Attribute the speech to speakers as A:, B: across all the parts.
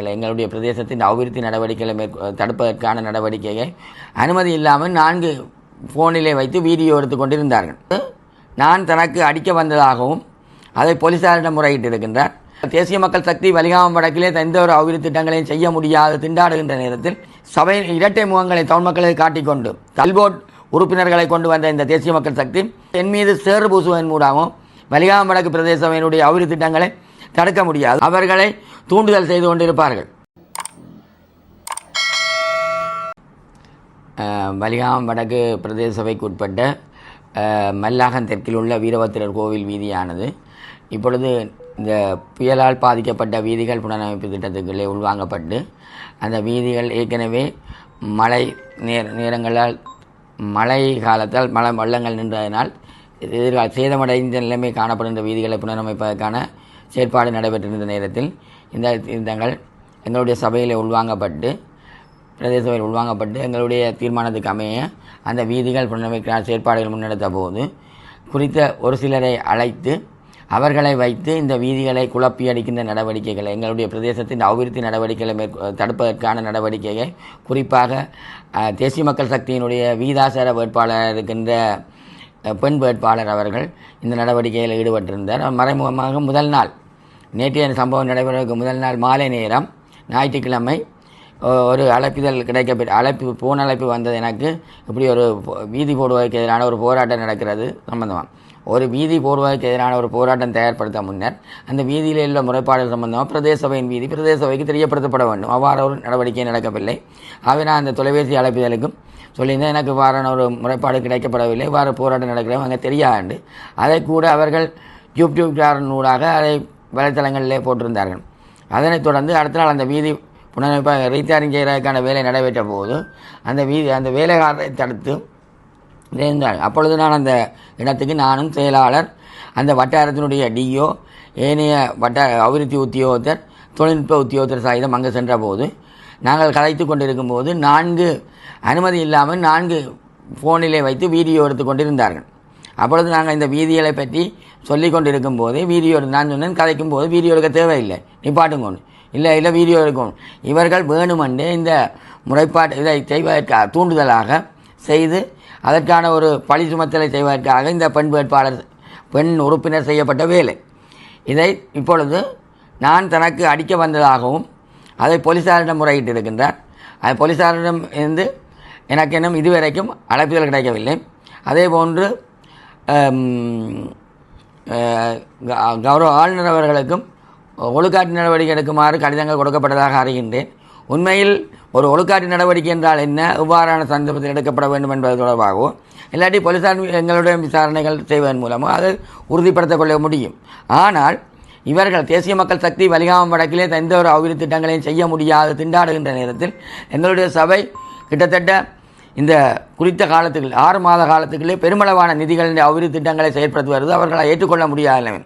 A: எங்களுடைய பிரதேசத்தின் அபிவிருத்தி நடவடிக்கைகளை மேற்கொ தடுப்பதற்கான நடவடிக்கையை அனுமதி இல்லாமல் நான்கு ஃபோனிலே வைத்து வீடியோ எடுத்து கொண்டிருந்தார்கள். நான் தனக்கு அடிக்க வந்ததாகவும் அதை போலீசாரிடம் முறையிட்டிருக்கின்றார். தேசிய மக்கள் சக்தி வலிகாமம் வடக்கிலே எந்த ஒரு அபிவிருத்தி திட்டங்களையும் செய்ய முடியாது திண்டாடுகின்ற நேரத்தில் சபையின் இரட்டை முகங்களை தமிழ் மக்களை காட்டிக்கொண்டு கல்போர்ட் உறுப்பினர்களை கொண்டு வந்த இந்த தேசிய மக்கள் சக்தி என் மீது சேறு பூசுவதன் மூலமும் வலிகாமம் வடக்கு பிரதேச சபையினுடைய அபிவிருத்தி திட்டங்களை தடுக்க முடியாது. அவர்களை தூண்டுதல் செய்து கொண்டிருப்பார்கள். வலிகாம் வடக்கு பிரதேச சபைக்கு உட்பட்ட மல்லாகம் தெற்கில் உள்ள வீரபத்திரர் கோவில் வீதியானது. இப்பொழுது இந்த புயலால் பாதிக்கப்பட்ட வீதிகள் புனரமைப்பு திட்டத்துக்குள்ளே உள்வாங்கப்பட்டு அந்த வீதிகள் ஏற்கனவே மழை நேர நேரங்களால் மழை காலத்தால் மழை வள்ளங்கள் நின்றதனால் எதிர்கால சேதமடைந்த நிலைமை காணப்படுகின்ற வீதிகளை புனரமைப்பதற்கான செயற்பாடு நடைபெற்றிருந்த நேரத்தில் இந்த திருத்தங்கள் எங்களுடைய சபையில் உள்வாங்கப்பட்டு பிரதேச சபையில் உள்வாங்கப்பட்டு எங்களுடைய தீர்மானத்துக்கு அமைய அந்த வீதிகள் புனரமைக்கிறார் செயற்பாடுகள் முன்னெடுத்த போது குறித்த ஒரு சிலரை அழைத்து அவர்களை வைத்து இந்த வீதிகளை குழப்பி அடிக்கின்ற நடவடிக்கைகளை எங்களுடைய பிரதேசத்தின் அபிவிருத்தி நடவடிக்கைகளை மேற் தடுப்பதற்கான நடவடிக்கையை குறிப்பாக தேசிய மக்கள் சக்தியினுடைய வீதாசார வேட்பாளர் இருக்கின்ற பெண் வேட்பாளர் அவர்கள் இந்த நடவடிக்கையில் ஈடுபட்டிருந்தார். மறைமுகமாக முதல் நாள் நேற்றைய சம்பவம் நடைபெறுவதற்கு முதல் நாள் மாலை நேரம் ஞாயிற்றுக்கிழமை ஒரு அழைப்பிதழ் கிடைக்க அழைப்பு போன அழைப்பு வந்தது எனக்கு. இப்படி ஒரு வீதி போடுவதற்கு எதிரான ஒரு போராட்டம் நடக்கிறது சம்பந்தமாக ஒரு வீதி போடுவதற்கு எதிரான ஒரு போராட்டம் தயார்படுத்த முன்னர் அந்த வீதியில் உள்ள முறைப்பாடுகள் சம்பந்தமாக பிரதேச சபையின் வீதி பிரதேச சபைக்கு தெரியப்படுத்தப்பட வேண்டும். அவ்வாறு ஒரு நடவடிக்கை நடக்கவில்லை. ஆகவே நான் அந்த தொலைபேசி அழைப்புதலுக்கும் சொல்லியிருந்தேன். எனக்கு இவ்வாறான ஒரு முறைப்பாடு கிடைக்கப்படவில்லை. இவ்வாறு போராட்டம் நடக்கிறது அங்கே தெரியாது அதை கூட அவர்கள் யூடியூப் நூலாக அதை வலைத்தளங்களிலே போட்டிருந்தார்கள். அதனைத் தொடர்ந்து அடுத்த நாள் அந்த வீதி புனரமைப்பாக ரீசார்ஜ் செய்கிறதுக்கான வேலை நடைபெற்ற போது அந்த வீதி அந்த வேலைக்காரரை தடுத்து இருந்தார் அப்பொழுது நான் அந்த இடத்துக்கு நானும் செயலாளர் அந்த வட்டாரத்தினுடைய டிஓ ஏனைய வட்டார அபிவிருத்தி உத்தியோகத்தர் தொழில்நுட்ப உத்தியோகத்தர் சாயுதம் அங்கே சென்றபோது நாங்கள் கலைத்து கொண்டிருக்கும் போது நான்கு அனுமதி இல்லாமல் நான்கு ஃபோனிலே வைத்து வீடியோ எடுத்து கொண்டிருந்தார்கள். அப்பொழுது நாங்கள் இந்த வீதிகளை பற்றி சொல்லி கொண்டிருக்கும் போது வீடியோ நான் சொன்னேன் கதைக்கும் போது வீடியோ எடுக்க தேவையில்லை. நிப்பாட்டுங்க இல்லை இல்லை வீடியோ எடுக்கணும் இவர்கள் வேணுமென்றே இந்த முறைப்பாட்டு இதை செய்வதற்காக தூண்டுதலாக செய்து அதற்கான ஒரு பழி சுமத்தலை செய்வதற்காக இந்த பெண் வேட்பாளர் பெண் உறுப்பினர் செய்யப்பட்ட வேலை. இதை இப்பொழுது நான் தனக்கு அடிக்க வந்ததாகவும் அதை போலீசாரிடம் முறையிட்டிருக்கின்றார். அது போலீசாரிடம் இருந்து எனக்கு இன்னும் இதுவரைக்கும் அழைப்புகள் கிடைக்கவில்லை. அதே போன்று கௌரவ ஆளுநர் அவர்களுக்கும் ஒழுக்காட்டு நடவடிக்கை எடுக்குமாறு கடிதங்கள் கொடுக்கப்பட்டதாக அறிகின்றேன். உண்மையில் ஒரு ஒழுக்காட்டு நடவடிக்கை என்றால் என்ன? எவ்வாறான சந்தர்ப்பத்தில் எடுக்கப்பட வேண்டும் என்பது தொடர்பாகவும் இல்லாட்டி போலீசார் எங்களுடைய விசாரணைகள் செய்வதன் மூலமோ அதை உறுதிப்படுத்திக் கொள்ள முடியும். ஆனால் இவர்கள் தேசிய மக்கள் சக்தி வலிகாமம் வடக்கிலே எந்த ஒரு அபிவிருத்தி திட்டங்களையும் செய்ய முடியாது திண்டாடுகின்ற நேரத்தில் எங்களுடைய சபை கிட்டத்தட்ட இந்த குறித்த காலத்துக்கு ஆறு மாத காலத்துக்குள்ளே பெருமளவான நிதிகளின் அபிவிருத்தி திட்டங்களை செயற்படுத்துவது அவர்களை ஏற்றுக்கொள்ள முடியாத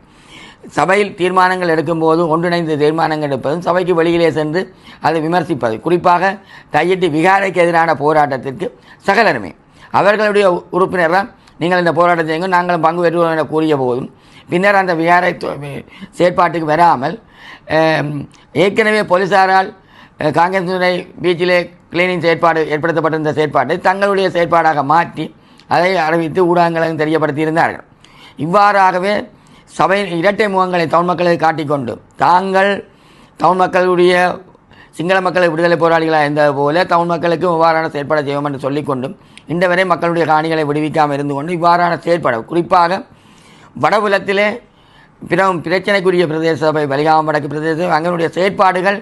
A: சபையில் தீர்மானங்கள் எடுக்கும்போது ஒன்றிணைந்து தீர்மானங்கள் எடுப்பதும் சபைக்கு வெளியிலே சென்று அதை விமர்சிப்பது. குறிப்பாக கையிட்டு விகாரைக்கு எதிரான போராட்டத்திற்கு சகலருமே. அவர்களுடைய உறுப்பினர் தான் நீங்கள் இந்த போராட்டத்தை செய்யுங்க நாங்களும் பங்கு பெற்றுவோம் என கூறிய போதும் பின்னர் அந்த விகாரை தொ- செயற்பாட்டுக்கு வராமல் ஏற்கனவே போலீசாரால் காங்கிரஸ் பீச்சிலே கிளீனிங் செயற்பாடு ஏற்படுத்தப்பட்டிருந்த செயற்பாட்டை தங்களுடைய செயற்பாடாக மாற்றி அதை அறிவித்து ஊடகங்களும் தெரியப்படுத்தியிருந்தார்கள். இவ்வாறாகவே சபையின் இரட்டை முகங்களை தமிழ் மக்களை காட்டிக்கொண்டு தாங்கள் தமிழ் மக்களுடைய சிங்கள மக்களை விடுதலை போராளிகளாக இருந்தது போல தமிழ் மக்களுக்கும் இவ்வாறான செயற்பாடு செய்வோம் என்று சொல்லிக்கொண்டும் இன்று வரை மக்களுடைய காணிகளை விடுவிக்காமல் இருந்து கொண்டு இவ்வாறான செயற்பட குறிப்பாக வடபுலத்திலே பிறவும் பிரச்சனைக்குரிய பிரதேச சபை வலிகாமம் வடக்கு பிரதேச சபை எங்களுடைய செயற்பாடுகள்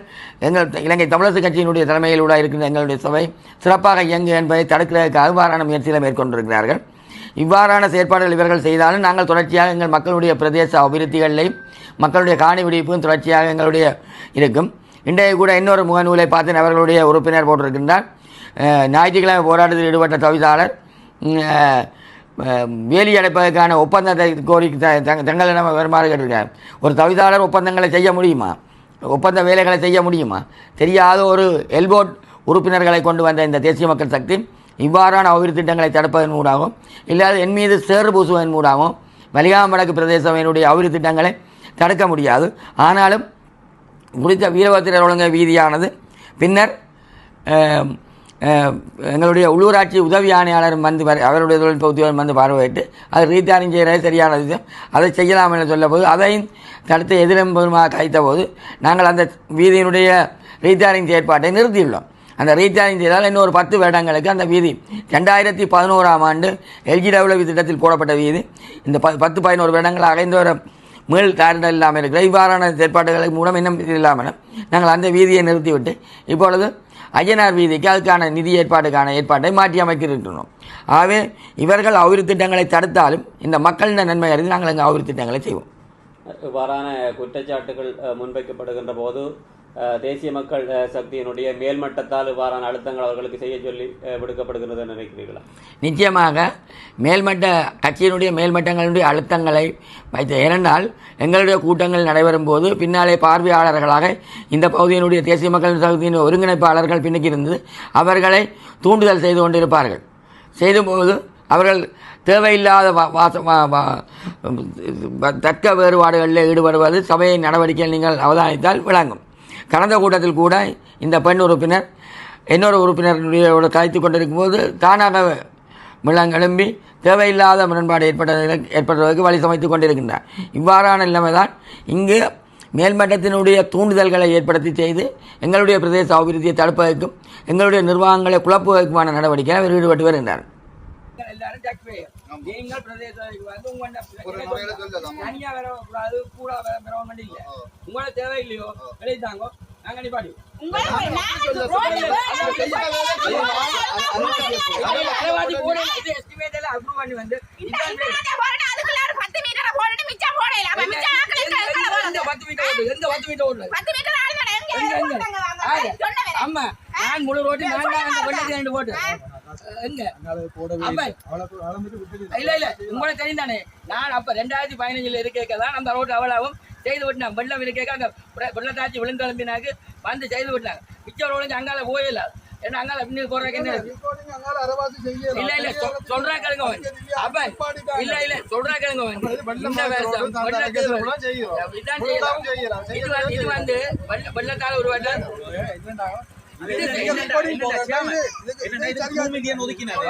A: எங்கள் இலங்கை தமிழரசு கட்சியினுடைய தலைமையிலூட இருக்கின்ற எங்களுடைய சபை சிறப்பாக இயங்கு என்பதை தடுக்கிறதுக்கு அவ்வாறான முயற்சிகளை மேற்கொண்டிருக்கிறார்கள். இவ்வாறான செயற்பாடுகள் இவர்கள் செய்தாலும் நாங்கள் தொடர்ச்சியாக எங்கள் மக்களுடைய பிரதேச அபிவிருத்திகளையும் மக்களுடைய காணி விடுவிப்பும் தொடர்ச்சியாக எங்களுடைய இருக்கும். இன்றைய கூட இன்னொரு முகநூலை பார்த்து அவர்களுடைய உறுப்பினர் போட்டிருக்கின்றார். ஞாயிற்றுக்கிழமை போராட்டத்தில் ஈடுபட்ட தவிசாளர் வேலி அடைப்பதற்கான ஒப்பந்தத்தை கோரி த- தங்க- தங்களிடம் வருமாறு கேட்டிருக்கார். ஒரு தவிதாளர் ஒப்பந்தங்களை செய்ய முடியுமா? ஒப்பந்த வேலைகளை செய்ய முடியுமா? தெரியாத ஒரு எல்போர்ட் உறுப்பினர்களை கொண்டு வந்த இந்த தேசிய மக்கள் சக்தி இவ்வாறான அபிவிருத்தி திட்டங்களை தடுப்பதன் மூலமாகவும் இல்லாத என் மீது சேறு பூசுவதன் மூலமாகவும் வலிகாம வடக்கு பிரதேசம் என்னுடைய அபிவிருத்தி திட்டங்களை தடுக்க முடியாது. ஆனாலும் குறித்த வீரபத்திரர் ஒழுங்க வீதியானது பின்னர் எங்களுடைய உள்ளூராட்சி உதவி ஆணையாளரும் வந்து அவருடைய தொழில்நுட்ப உத்தியோகம் வந்து பார்வையிட்டு அது ரீத்தாரிங் செய்கிறது சரியான விஷயம் அதை செய்யலாம் என சொல்ல போது அதையும் தடுத்து எதிரம்புமாக கழித்தபோது போது நாங்கள் அந்த வீதியினுடைய ரீத்தாரிங் செயற்பாட்டை நிறுத்தியுள்ளோம். அந்த ரீசார்ஜிங் செய்தால் இன்னொரு பத்து வருடங்களுக்கு அந்த வீதி ரெண்டாயிரத்தி பதினோராம் ஆண்டு எல்ஜிடபிள்யூ திட்டத்தில் போடப்பட்ட வீதி இந்த ப பத்து பதினோரு வருடங்களாக இந்த ஒரு மேல் தாரிடல் இல்லாமல் இருக்கிற இவ்வாறான செயற்பாடுகளுக்கு மூலம் இன்னும் இல்லாமல் நாங்கள் அந்த வீதியை நிறுத்திவிட்டு இப்பொழுது ஐயனார் வீதிக்கு அதுக்கான நிதி ஏற்பாடுக்கான ஏற்பாட்டை மாற்றி அமைக்கின்றோம். ஆகவே இவர்கள் அவிரி திட்டங்களை தடுத்தாலும் இந்த மக்களின் நன்மை அறிந்து நாங்கள் எங்கள் அபிவிருத்தி திட்டங்களை செய்வோம்.
B: இவ்வாறான குற்றச்சாட்டுகள் அஹ், முன்வைக்கப்படுகின்ற போது தேசிய மக்கள் சக்தியினுடைய மேல்மட்டத்தால் இவ்வாறான அழுத்தங்கள் அவர்களுக்கு செய்ய சொல்லி விடுக்கப்படுகிறது நினைக்கிறீர்களா?
A: நிச்சயமாக மேல்மட்ட கட்சியினுடைய மேல்மட்டங்களுடைய அழுத்தங்களை வைத்த ஏனென்றால் எங்களுடைய கூட்டங்கள் நடைபெறும் போது பின்னாலே பார்வையாளர்களாக இந்த பகுதியினுடைய தேசிய மக்கள் சக்தியின் ஒருங்கிணைப்பாளர்கள் பின்னுக்கு இருந்து அவர்களை தூண்டுதல் செய்து கொண்டிருப்பார்கள். செய்தபோது அவர்கள் தேவையில்லாத வாச தர்க்க வேறுபாடுகளில் ஈடுபடுவது சபையின் நடவடிக்கையில் நீங்கள் அவதானித்தால் விளங்கும். கடந்த கூட்டத்தில் கூட இந்த பெண் உறுப்பினர் இன்னொரு உறுப்பினருடைய கலைத்து கொண்டிருக்கும் போது தானாக மிளங் எழும்பி தேவையில்லாத முரண்பாடு ஏற்பட்டதற்கு ஏற்படுவதற்கு வழி சமைத்து கொண்டிருக்கின்றார். இவ்வாறான நிலைமைதான் இங்கு மேல்மட்டத்தினுடைய தூண்டுதல்களை ஏற்படுத்தி செய்து எங்களுடைய பிரதேச அபிவிருத்தியை தடுப்பதற்கும் எங்களுடைய நிர்வாகங்களை குழப்புவதற்குமான நடவடிக்கையில் அவர் ஈடுபட்டு வருகின்றார். நீங்கள் பிரதேசத்துக்கு வந்து உங்களோட தனியா வரக்கூடாது கூட வரவங்க இல்லை உங்களோட தேவை இல்லையோ எழுதித்தாங்க ஆமா நான் முழு ரோட்டு நான் தான் அந்த ரெண்டு போட்டு எங்க அப்ப இல்ல இல்ல உங்களுக்கு தானே நான் அப்ப ரெண்டாயிரத்தி பதினஞ்சுல இருக்க தான் அந்த ரோட்டு அவ்வளவும் செய்து விட்டாங்க. வெள்ளம் இருக்க அங்க வெள்ளத்தாச்சி விழுந்தெலும்பினாக்கு வந்து செய்து விட்டாங்க. மிச்ச ரோடு அங்கால போயில ஏன்னா அங்கால பின்னாடி போடுறதுக்கு என்ன? இல்ல இல்ல. சொல்றா கேளுங்க. அப்ப இல்ல இல்ல. சொல்றா கேளுங்க. இது வந்து வெள்ளத்தால ஒரு வெள்ளம்
C: ஒதுக்கினாரு?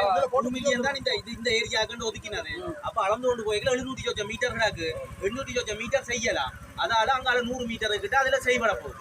C: மில்லியன் தான் இந்த இந்த ஏரியாவுக்கு ஒதுக்கினாரு? அப்ப அளந்து கொண்டு போய் எழுநூத்தி சொச்சம் மீட்டர் கிடக்கு எண்ணூத்தி சொச்சம் மீட்டர் செய்யலாம். அதால அங்கால நூறு மீட்டர் கிட்ட அதுல செய்பட போகுது